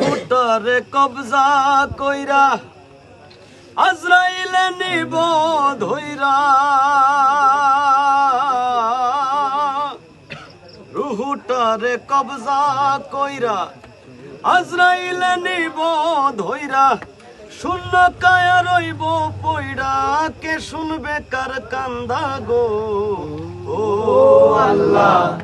হুটরে কবজা কইরা আজরাইলে নিব ধইরা। রুহুটারে কবজা কইরা আজরাইলে নিব ধইরা। শূন্য কায়া রইব পইড়া কে শুনবে কার কান্দা গো? ও আল্লাহ।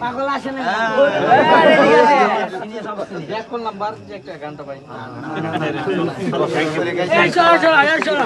পাগল আসে না ব্যাক করলাম বার যে একটা গানটা পাই এই চলো চলো এই চলো